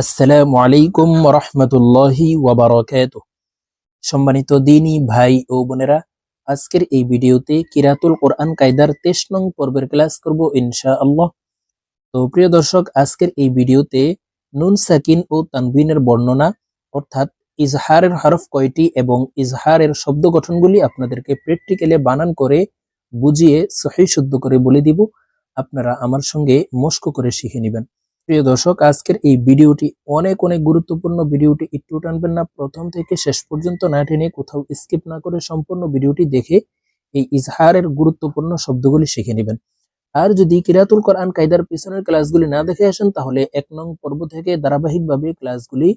আসসালামু আলাইকুম রহমতুল্লাহি ওয়াবারকাত সম্মানিত দিনী ভাই ও বোনেরা, আজকের এই ভিডিওতে কিরাতুল কোরআন কায়দার তেইশ নং পর্বের ক্লাস করব ইনশা আল্লাহ তো প্রিয় দর্শক, আজকের এই ভিডিওতে নুন সাকিন ও তানবিনের বর্ণনা, অর্থাৎ ইজহারের হরফ কয়টি এবং ইজহারের শব্দ গঠনগুলি আপনাদেরকে প্র্যাকটিক্যালে বানান করে বুঝিয়ে সহি শুদ্ধ করে বলে দিব। আপনারা আমার সঙ্গে মস্ক করে শিখে নেবেন। প্রিয় দর্শক, আজকের এই ভিডিওটি অনেক অনেক গুরুত্বপূর্ণ ভিডিওটি একটু টানবেন না। প্রথম থেকে শেষ পর্যন্ত না টেনে কোথাও স্কিপ না করে সম্পূর্ণ ভিডিওটি দেখে এই ইজহারের গুরুত্বপূর্ণ শব্দগুলি শিখে নেবেন। আর যদি কিরাতুল কোরআন কায়দার পিছনের ক্লাসগুলি না দেখে আসেন, তাহলে এক নং পর্ব থেকে ধারাবাহিকভাবে ক্লাসগুলি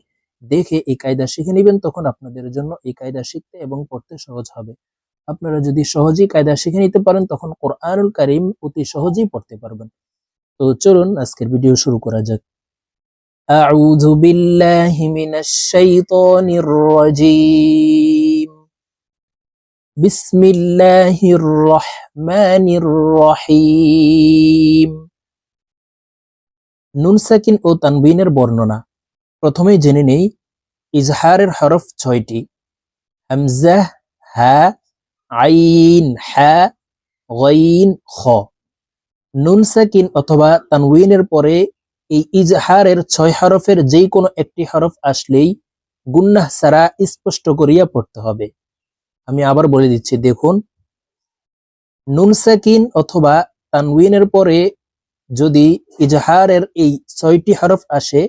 দেখে এই কায়দা শিখে নেবেন। তখন আপনাদের জন্য এই কায়দা শিখতে এবং পড়তে সহজ হবে। আপনারা যদি সহজেই কায়দা শিখে নিতে পারেন, তখন কোরআনুল কারিম অতি সহজেই পড়তে পারবেন। তো চলুন আজকের ভিডিও শুরু করা যাক أعوذ بالله من الشيطان الرجيم بسم الله الرحمن الرحيم নুন সাকিন ও তানবিনের বর্ণনা প্রথমে জেনে নেই ইজহারের হরফ ছয়টি হামজাহ হা আইন হা গইন খ নুন সাকিন অথবা তানউইনের পরে এই ইজহারের ছয় হরফের যেই কোনো একটি হরফ আসলেই গুন্নাহ সারা স্পষ্ট করিয়া পড়তে হবে। আমি আবার বলে দিচ্ছি, দেখুন নুন সাকিন অথবা তানউইনের পরে যদি ইজহারের এই ছয়টি হরফ আসে,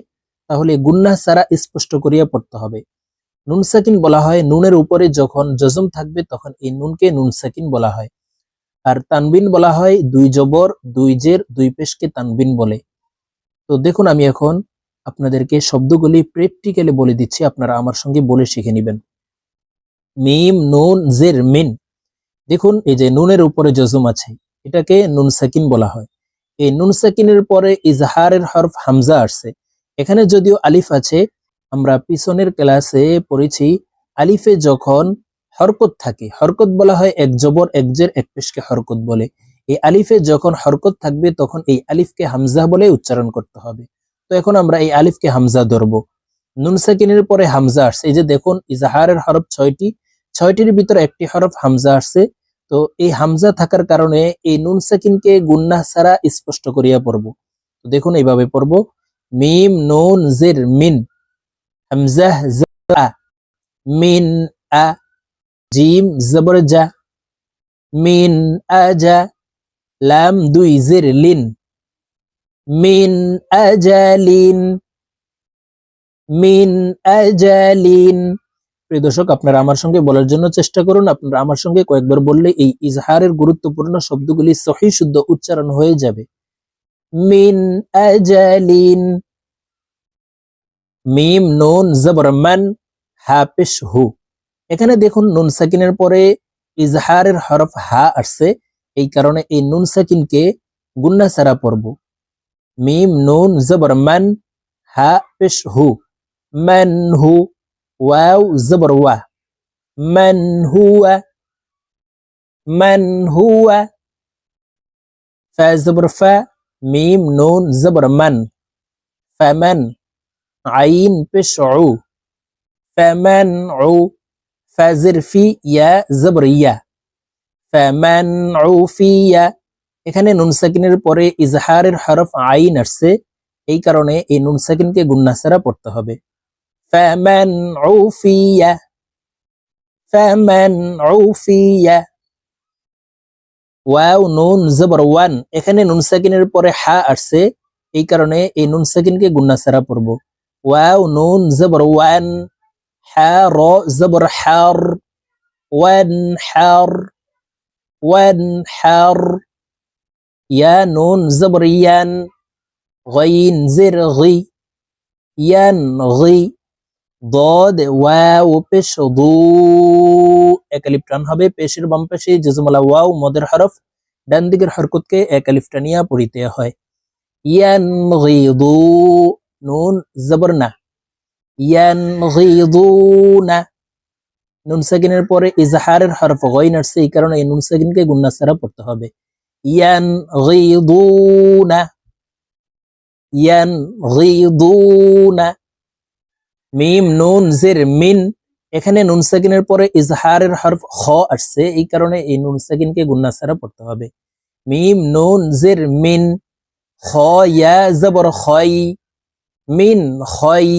তাহলে গুন্নাহ সারা স্পষ্ট করিয়া পড়তে হবে। নুন সাকিন বলা হয়, নুনের উপরে যখন জজম থাকবে, তখন এই নুনকে নুন সাকিন বলা হয়। আর তানবিন বলা হয় দুই জবর, দুই জের, দুই পেশকে তানবিন বলে। তো দেখুন, আমি এখন আপনাদেরকে শব্দগুলি প্র্যাকটিক্যালি বলে দিচ্ছি, আপনারা আমার সঙ্গে বলে শিখে নেবেন। মিম, নুন, জের, মিন। দেখুন, এই যে নুনের উপরে জজুম আছে, এটাকে নুন সাকিন বলা হয়। এই নুন সাকিনের পরে ইজহারের হরফ হামজা আসছে। এখানে যদিও আলিফ আছে, আমরা পিছনের ক্লাসে পড়েছি, আলিফে যখন হরকত থাকে। হরকত বলা হয় এক জবর, এক জের, এক পেশকে হরকত বলে। এই আলিফে যখন হরকত থাকবে, তখন এই আলিফকে হামজা বলে উচ্চারণ করতে হবে। তো এখন আমরা এই আলিফকে হামজা ধরব। নুন সাকিনের পরে হামজা আসছে। এই যে দেখুন, ইজাহারের হরফ ছয়টি। ছয়টির ভিতরে একটি হরফ হামজা আসছে। তো এই হামজা থাকার কারণে এই নুন সাকিনকে গুন্নাহ ছাড়া স্পষ্ট করিয়া পড়ব। তো দেখুন, এইভাবে পড়ব। মিম, নুন, জের, মিন। হামজা মিন, আ জিম, জবর জা, মিন আজা লাম, দুই, জির, লিন। মিন আজালিন মিন আজালিন প্রিয় দর্শক, আপনারা আমার সঙ্গে বলার জন্য চেষ্টা করুন। আপনারা আমার সঙ্গে কয়েকবার বললে এই ইজহারের গুরুত্বপূর্ণ শব্দগুলি সহি, শুদ্ধ উচ্চারণ হয়ে যাবে। মিন আজালিন মিম, নুন, জবর, মান, হাফিস, হু। এখানে দেখুন নুন সাকিনের পরে ইজহারের হরফ হা আসছে। এই কারণে এই নুন সাকিনকে গুন্না সারা পড়ব। মিম, নুন, জবর, মান, হা, পেশ, হু। মান, হু, ওয়াও, জবর, ওয়া। মান হুয়া মান হুয়া ফা, জবর মিম, নুন, জবর, মান। ফামান আইন, পেশ, উ। ফামান উ। ফাজির ফি ইয়া জবর ইয়া ফামান ফিয়া এখানে নুন সাকিনের পরে ইজহারের হরফ আইন আসছে, এই কারণে এই নুন সাকিনকে গুন্নাসারা পড়তে হবে। ফামান ফিয়া। ফামান ফিয়া। ওয়াও, নুন, জবর, ওয়ান। এখানে নুন সাকিনের পরে হা আসছে, এই কারণে এই নুন সাকিনকে গুন্নাসারা পড়ব। ওয়াও, নুন, জবর, ওয়ান। হা র জবর হার ওয়ান হার وانحر يا نون زبر ين غين زر غي ينغي ضاد ওয়াও পেশ দু একালিফ টান হবে পেশের বাম পাশে জজমলা ওয়াও মদের হরফ ডান দিকের হরকতকে একালিফ টানিয়া পড়িতে হয় ইয়ানগিদু নুন জবর না ইয়ানগিদুনা নুন সাকিনের পরে ইজহারের হরফ গইন আসছে, এই কারণে এই নুন সাকিনকে গুন্না ছাড়া পড়তে হবে। ইয়ান গিদুনা ইয়ান গিদুনা মিম, নুন, জের, মিন, এখানে নুন সাকিনের পরে ইজহারের হরফ খ আসছে, এই কারণে এই নুন সাকিনকে পড়তে হবে। মিম, নুন, জের, মিন, খ, ইয়া, জবর খই মিন খই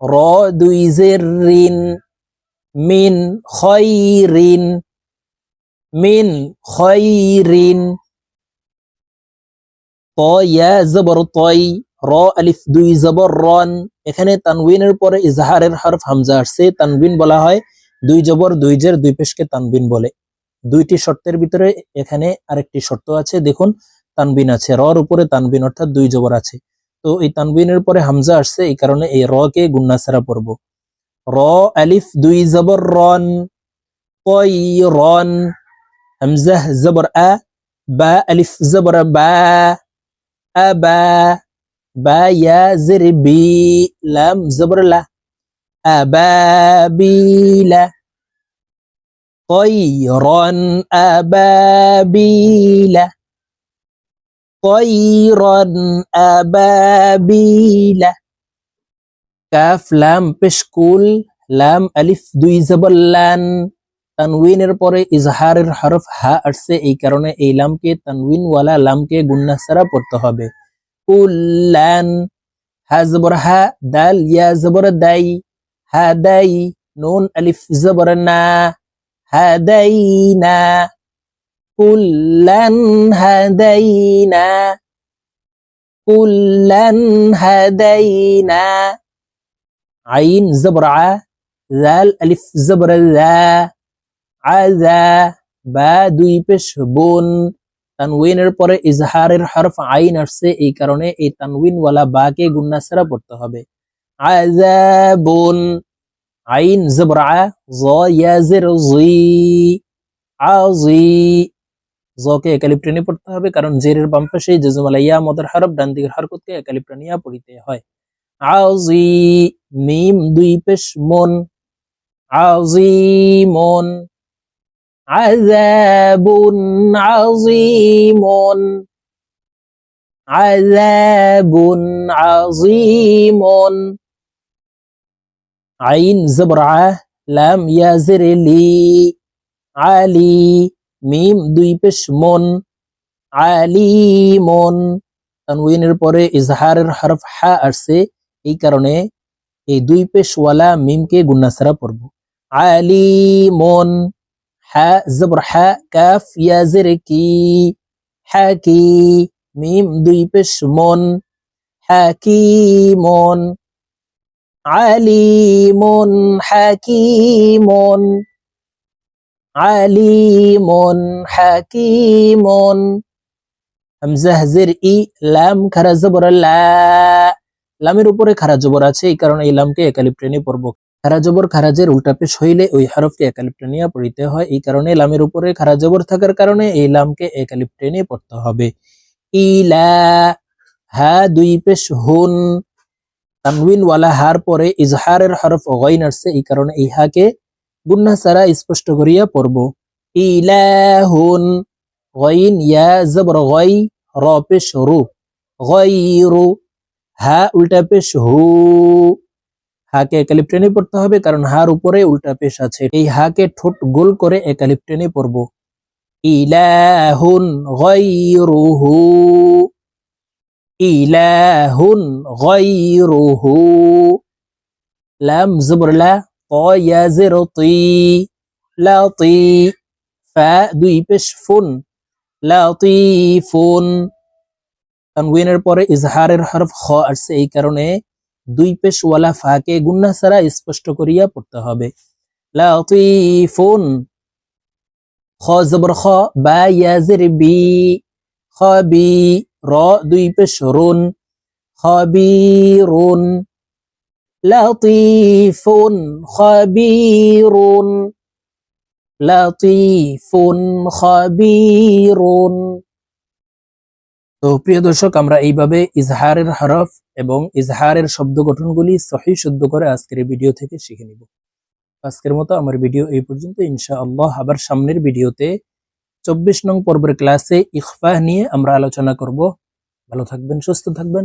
র দুই জের রিন মিন খয়রিন মিন ত, ইয়া, জবর র, আলিফ, দুই, জবর, রন। এখানে তানবিনের পরে ইজহারের হরফ হামজা আসছে। তানবিন বলা হয় দুই জবর, দুই জের, দুই পেশকে তানবিন বলে। দুইটি শর্তের ভিতরে এখানে আরেকটি শর্ত আছে। দেখুন, তানবিন আছে। রর উপরে তানবিন অর্থাৎ দুই জবর আছে। তো এই তানবিনের পরে হামজা আসছে এই কারণে এই র কে গুন্না ছাড়া পড়বো র আলিফ দুই জবর রন কই রন হামজা জবর আ বা আলিফ জবর বা আবা বা ইয়া জের বি লাম জবর লা আবাবিলা طيرا أبابيلا কইরন আবাবিলা কাফ লাম পেশকুল লাম আলিফ দুই জবল্লান তানউইনের পরে ইজহারের হরফ হা আসছে এই কারণে এই লামকে তানউইন ওয়ালা লামকে গুন্না পড়তে হবে। কুল্লান, হা জবর হা দাল, ইয়া জবর দাই। হা দাই, নুন, আলিফ জবর না। হা দাই না। কুল্লান হাদাইনা কুল্লান হাদাইনা عين زبر ع ذال ألف زبر ذا عذا বা দুই পেশ বোন তানউইনের পরে ইজহারের হরফ আইন আসছে এই কারণে এই তানউইন ওয়ালা বাকে গুন্না ছাড়া পড়তে হবে আযাবুন আইন জবর আ জ ইয়াজের জি আজি জকে একালিপ টেনে পড়তে হবে, কারণ জেরের বাম পাশে জজমালা ইয়া মদের হরফ ডান দিকের হরকতকে একালিপ টেনিয়া পড়িতে হয়। আজি মিম, দুই পেশ মন। আজিমন আযাবুন আজিমন আযাবুন আজিমন আইন জবর, লাম ইয়াজের লি আলি। মিম দুই পেশ মন আলিমন তানউইনের পরে ইজহারের হরফ হা আসছে, এই কারণে এই দুই পেশওয়ালা মিমকে গুন্না ছাড়া পড়ব আলিমন হা, জবর হা, কাফ ইয়াজের কি হাকি মিম দুই পেশ মন হাকিমন আলিমন হাকিমন আলিমন হাকিমন। হামজাহ জের ই লাম, খারা জবর লা। লামের উপরে খারা জবর আছে, এই কারণে এই লামকে একালিপ টেনে পড়ব খারা জবর খারাজের উল্টা পেশ হইলে ওই হরফকে একালিপ টেনিয়া পড়িতে হয়, এই কারণে লামের উপরে খারা জবর থাকার কারণে এই লামকে একালিপ টেনে পড়তে হবে। ইলা হা দুই পেশ হুন। তানউইন ওয়ালা হার পরে ইজহারের হরফ গাইন আসছে, এই কারণে এই হাকে গুন্না সারা স্পষ্ট করিয়া পড়ব। ইলাহুন, গাইন, ইয়া, জবর, গাই, র, পেশ, রু। গাইরু, হা, উল্টা পেশ, হু। হাকে একালিপ টেনে পড়তে হবে, কারণ হার উপরে উল্টা পেশ আছে। এই হাকে ঠোঁট গোল করে একালিপ টেনে পড়ব। ইলাহুন, গাইরুহু। ইলাহুন, গাইরুহু। লাম, জবর, লা। ত জের তি লাতি ফা দুই ফুন লাতিফুন তানউইনের পরে ইজহারের হরফ খ আসছে এই কারণে দুই পেশ ওয়ালা ফাকে গুন্না ছাড়া স্পষ্ট করিয়া পড়তে হবে। লাতিফুন খ জবর খ, বা বি খবি র দুই পেশ রুন। খবিরুন লাতিফুন খবিরুন লাতিফুন খবিরুন তো প্রিয় দর্শক, আমরা এইভাবে ইজহারের হরফ এবং ইজহারের শব্দ গঠনগুলি সহি শুদ্ধ করে আজকের ভিডিও থেকে শিখে নিব। আজকের মতো আমার ভিডিও এই পর্যন্ত। ইনশাআল্লাহ আবার সামনের ভিডিওতে চব্বিশ নং পর্বের ক্লাসে ইখফা নিয়ে আমরা আলোচনা করব। ভালো থাকবেন, সুস্থ থাকবেন।